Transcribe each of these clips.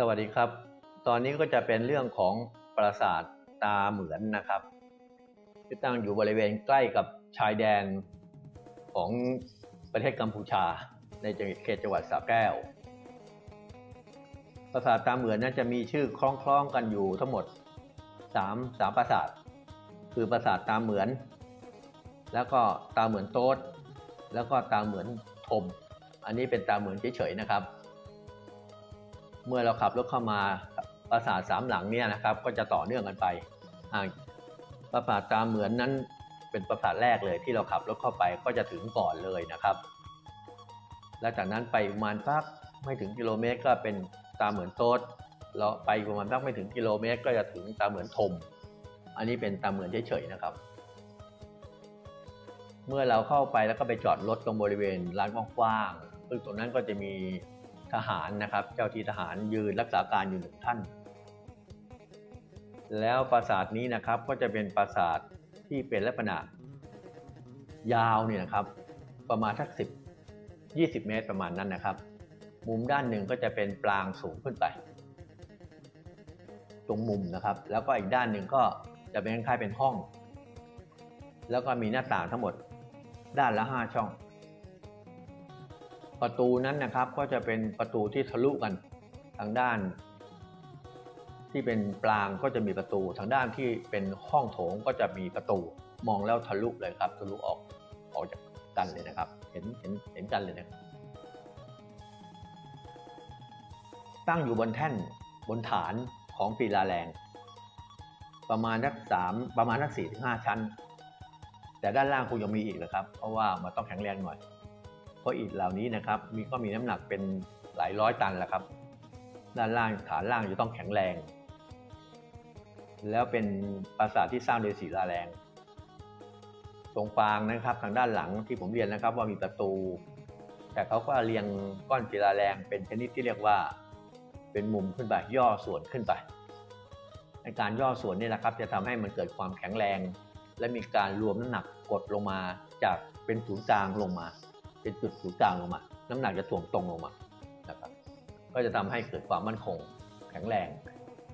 สวัสดีครับ ตอนนี้ก็จะเป็นเรื่องของปราสาทตาเหมือนนะครับ ที่ตั้งอยู่บริเวณใกล้กับชายแดนของประเทศกัมพูชา ในเขตจังหวัดสระแก้ว ปราสาทตาเหมือนนั้นจะมีชื่อคล้องๆกันอยู่ทั้งหมด3 3ปราสาท คือปราสาทตาเหมือน แล้วก็ตาเหมือนโต๊ดแล้วก็ตาเหมือนทม อันนี้เป็นตาเหมือนเฉยๆนะครับ เมื่อเราขับรถเข้ามาปราสาทสามหลังเนี่ยนะครับ ก็จะต่อเนื่องกันไปปราสาทตาเหมือนนั้นเป็นปราสาทแรกเลยที่เราขับรถเข้าไปก็จะถึงก่อนเลยนะครับ และจากนั้นไปประมาณสักไม่ถึงกิโลเมตรก็เป็นตาเหมือนโต๊ดเราไปประมาณสักไม่ถึงกิโลเมตร ก็จะถึงตาเหมือนทม อันนี้เป็นตาเหมือนเฉยๆนะครับ เมื่อเราเข้าไปแล้วก็ไปจอดรถตรงบริเวณลานกว้างๆซึ่งตรงนั้นก็จะมี ทหารนะครับ เจ้าที่ทหารยืนรักษาการอยู่หนึ่งท่าน แล้วปราสาทนี้นะครับก็จะเป็นปราสาทที่เป็นลักษณะยาวเนี่ยนะครับ ประมาณสักสิบยี่สิบเมตรประมาณนั้นนะครับ มุมด้านหนึ่งก็จะเป็นปรางสูงขึ้นไป ตรงมุมนะครับ แล้วก็อีกด้านหนึ่งก็จะเป็นคล้ายๆเป็นห้อง แล้วก็มีหน้าต่างทั้งหมดด้านละห้าช่อง ประตูนั้นนะครับก็จะเป็นประตูที่ทะลุกันทางด้าน ที่เป็นปรางก็จะมีประตู ทางด้านที่เป็นห้องโถงก็จะมีประตูมองแล้วทะลุเลยครับทะลุออกออกจากกันเลยนะครับ เห็นเห็นเห็นกันเลยนะครับตั้งอยู่บนแท่นบนฐานของศิลาแรง ประมาณสักสามประมาณสักสี่ถึงห้าชั้น แต่ด้านล่างคงยังมีอีกนะครับ เพราะว่ามันต้องแข็งแรงหน่อย ราะอิฐเหล่านี้นะครับมีก็มีน้ำหนักเป็นหลายร้อยตันแหละครับ ด้านล่างฐานล่างจะต้องแข็งแรง แล้วเป็นปราสาทที่สร้างโดยศิลาแรง ตรงปางนะครับทางด้านหลังที่ผมเรียนนะครับว่ามีประตู แต่เขาก็เรียงก้อนศิลาแรง เป็นชนิดที่เรียกว่าเป็นมุมขึ้นไปย่อส่วนขึ้นไปในการย่อส่วนนี่นะครับ จะทำให้มันเกิดความแข็งแรง และมีการรวมน้ำหนักกดลงมาจากเป็นศูนย์กลางลงมา เป็นจุดศูนย์กลางลงมา น้ำหนักจะถ่วงตรงลงมานะครับก็จะทำให้เกิดความมั่นคงแข็งแรง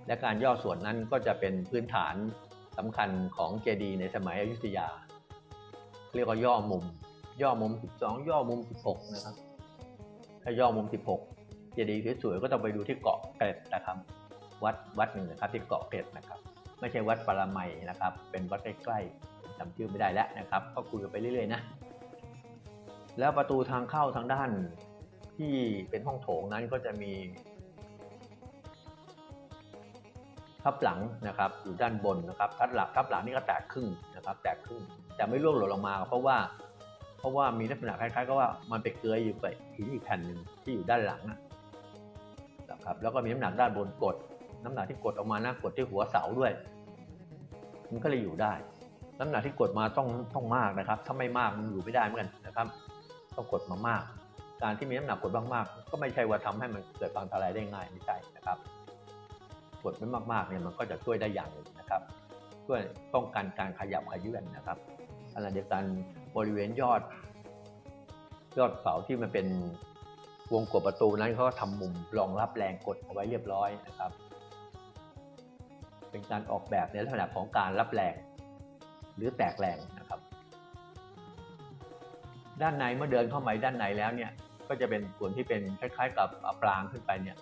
และการย่อส่วนนั้นก็จะเป็นพื้นฐานสำคัญของเจดีย์ในสมัยอยุธยา เรียกว่าย่อมุม ย่อมุม 12 ย่อมุม 16 นะครับ ถ้าย่อมุม 16 เจดีย์สวยๆก็ต้องไปดูที่เกาะเกร็ดนะครับ วัดวัดหนึ่งนะครับที่เกาะเกร็ดนะครับ ไม่ใช่วัดปรามัยนะครับ เป็นวัดใกล้ๆจำชื่อไม่ได้แล้วนะครับ ก็คุยกันไปเรื่อยๆนะ แล้วประตูทางเข้าทางด้านที่เป็นห้องโถงนั้นก็จะมี ทับหลังนะครับ อยู่ด้านบนนะครับ ทับหลังทับหลังนี่ก็แตกครึ่งนะครับ แตกครึ่งแต่ไม่ร่วงหล่นลงมา เพราะว่า เพราะว่ามีลักษณะคล้ายๆกับว่ามันไปเกยอยู่กับหินอีกแผ่นหนึ่งที่อยู่ด้านหลังนะครับแล้วก็มีน้ำหนักด้านบนกด น้ำหนักที่กดออกมานะกดที่หัวเสาด้วย มันก็เลยอยู่ได้ น้ำหนักที่กดมาต้องต้องมากนะครับ ถ้าไม่มากมันอยู่ไม่ได้เหมือนกันนะครับ ต้องกดมามาก การที่มีน้ำหนักกดมากๆก็ไม่ใช่ว่าทำให้มันเกิดพังทลายได้ง่ายไม่ใช่นะครับ กดไม่มากๆเนี่ยมันก็จะช่วยได้อย่างหนึ่งนะครับช่วยป้องกันการขยับขยื่นนะครับขณะเดียวกันบริเวณยอด ยอดเสาที่มันเป็นวงกดประตูนั้นเขาก็ทำมุมรองรับแรงกดเอาไว้เรียบร้อยนะครับ เป็นการออกแบบในลักษณะของการรับแรงหรือแตกแรงนะครับ ด้านในเมื่อเดินเข้ามาด้านในแล้วเนี่ยก็จะเป็นส่วนที่เป็นคล้ายๆ กับปรางขึ้นไปเนี่ย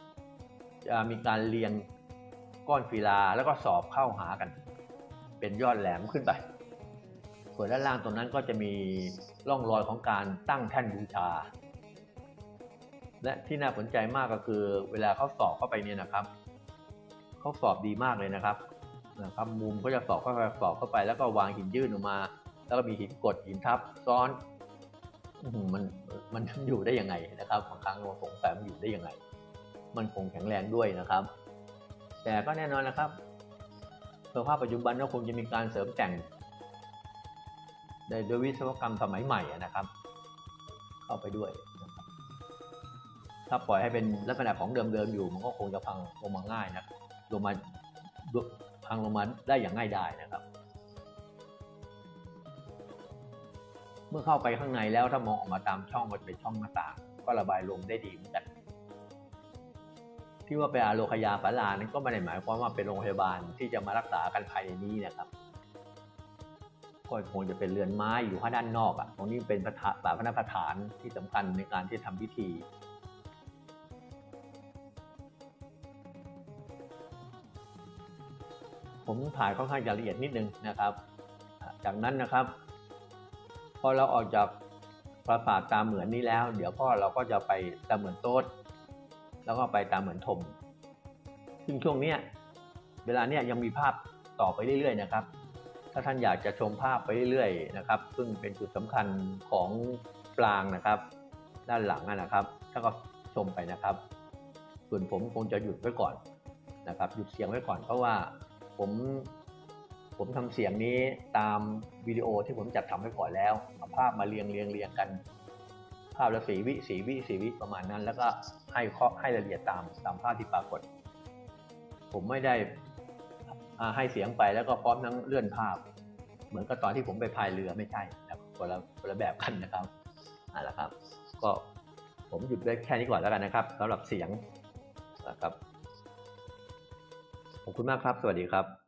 จะมีการเรียงก้อนศิลาแล้วก็สอบเข้าหากัน เป็นยอดแหลมขึ้นไป ส่วนด้านล่างตรงนั้นก็จะมีร่องรอยของการตั้งแท่นบูชา และที่น่าสนใจมากก็คือเวลาเขาสอบเข้าไปเนี่ยนะครับเขาสอบดีมากเลยนะครับนะครับมุมเขาจะสอบเข้าไปสอบเข้าไปแล้วก็วางหินยื่นออกมา แล้วก็มีหินกดหินทับซ้อน มันมันอยู่ได้ยังไงนะครับบางครั้งเราสงสัยมันอยู่ได้ยังไง มันคงแข็งแรงด้วยนะครับ แต่ก็แน่นอนนะครับสภาพปัจจุบันก็คงจะมีการเสริมแต่งโดยวิศวกรรมสมัยใหม่นะครับ เข้าไปด้วย ถ้าปล่อยให้เป็นลักษณะของเดิมๆอยู่ มันก็คงจะพังลงมาง่ายนะลงมาพังลงมาได้อย่างง่ายดายนะครับ เมื่อเข้าไปข้างในแล้วถ้ามองออกมาตามช่องมันเป็นช่องหน้าต่างก็ระบายลมได้ดีเหมือนกันที่ว่าเป็นอาโลคยาปาลานั้นก็ไม่ได้หมายความว่าเป็นโรงพยาบาลที่จะมารักษากันภายในนี้นะครับก็คงจะเป็นเรือนไม้อยู่ข้างด้านนอกอะตรงนี้เป็นประธานบาพระประธานที่สำคัญในการที่ทำพิธี ผมถ่ายค่อนข้างจะละเอียดนิดนึงนะครับ จากนั้นนะครับ พอเราออกจากปราสาทตาเหมือนนี้แล้ว เดี๋ยวก็เราก็จะไปตาเหมือนโต๊ดแล้วก็ไปตาเหมือนทม ซึ่งช่วงเนี้ยเวลาเนี้ยยังมีภาพต่อไปเรื่อยๆนะครับ ถ้าท่านอยากจะชมภาพไปเรื่อยๆนะครับ ซึ่งเป็นจุดสำคัญของปรางนะครับ ด้านหลังอะนะครับท่านก็ชมไปนะครับ ส่วนผมคงจะหยุดไว้ก่อนนะครับ หยุดเสียงไว้ก่อนเพราะว่าผม ผมทำเสียงนี้ตามวิดีโอที่ผมจัดทำไว้ก่อนแล้วเอาภาพมาเรียงเรียงเรียงกัน ภาพละสีวิสีวิสีวิประมาณนั้น แล้วก็ให้ข้อให้รายละเอียดตามตามภาพที่ปรากฏ ผมไม่ได้ให้เสียงไปแล้วก็พร้อมทั้งเลื่อนภาพ เหมือนกับตอนที่ผมไปพายเรือไม่ใช่นะครับคนละคนละแบบกันนะครับอ่าละครับ ก็ผมหยุดไว้แค่นี้ก่อนแล้วกันนะครับสำหรับเสียงนะครับขอบคุณมากครับ สวัสดีครับ